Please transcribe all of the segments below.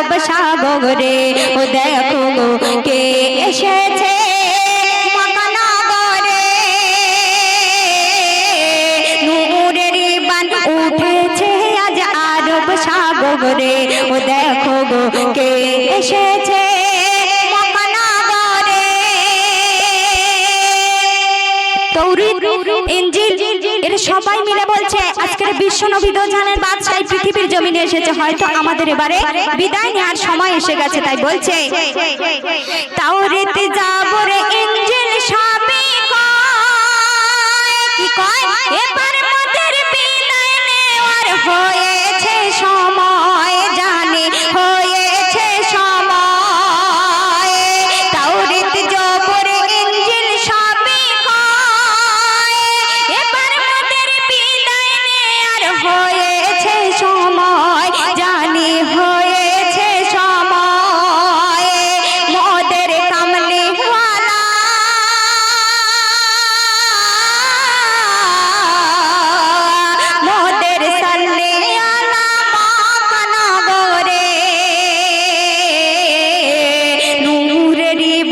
সব সাগরে ও দেখো গো, কে এসেছে ও দেখো গো, কে এসেছে এর সবাই মিলে বলছে আজকের বিশ্ব নবী দোজানের বাদশাহ পৃথিবীর জমিনে এসেছে। হয়তো আমাদের এবারে বিদায় নেওয়ার সময় এসে গেছে, তাই বলছে, তাও রেতে ইনজিল রে কয়। কি কয়? এবার মোদের বিদায় নেওয়ার হয়েছে সময়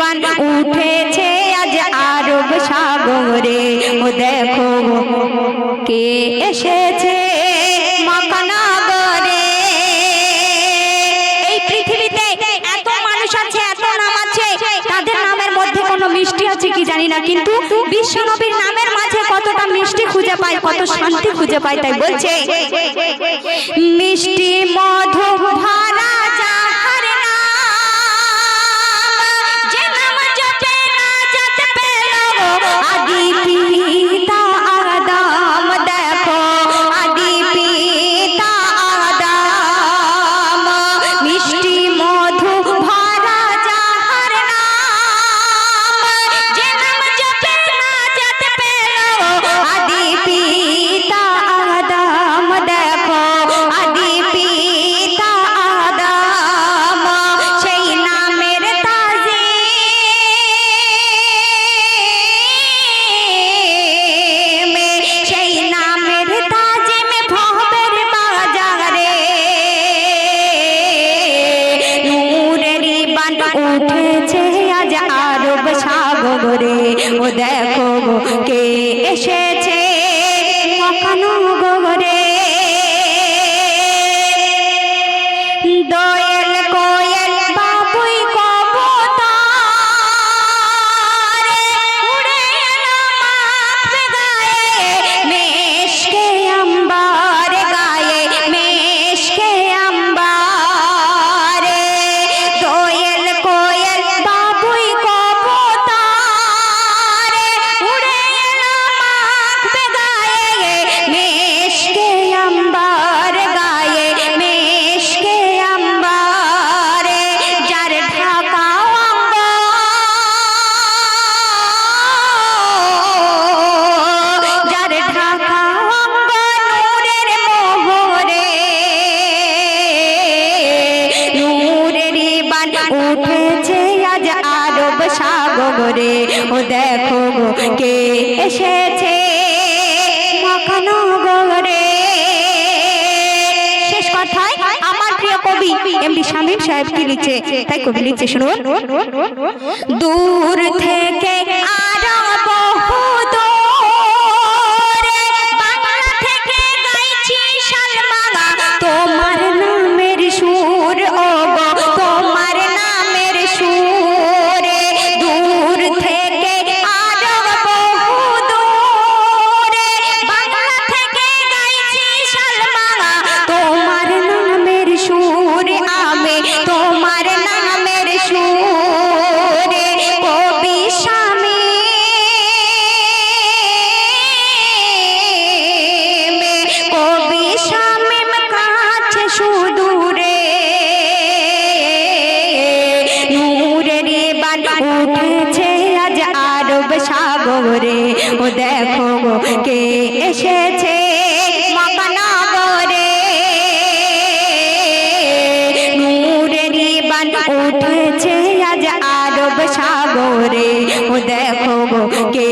বান উঠেছে আজ আরব সাগরে। ও দেখো কে এসেছে এই পৃথিবীতে এত মানুষ আছে, এত নাম আছে, তাদের নামের মধ্যে কোনো মিষ্টি আছে কি জানি না, কিন্তু বিশ্বনবীর নামের মাঝে কতটা মিষ্টি খুঁজে পায়, কত শান্তি খুঁজে পায় তাই বলছে, মিষ্টি মধু ভরা যাহার সাগরে ও দেখো কে এসেছে? মকানগরে গোরে কোয়েল সাগরে ও দেখো গো, কে এসেছে? মকানগরে শেষ কথায় আমার প্রিয় কবি এমডি শামীম সাহেব কি লিখছে? তাই কবি লিখছে, শুনুন। দূর থেকে আরও উঠেছে আজ আরব সাগরে। ও দেখো কে এসেছে মকানগরে নূরের বান উঠেছে আজ আরব সাগরে। ও দেখো কে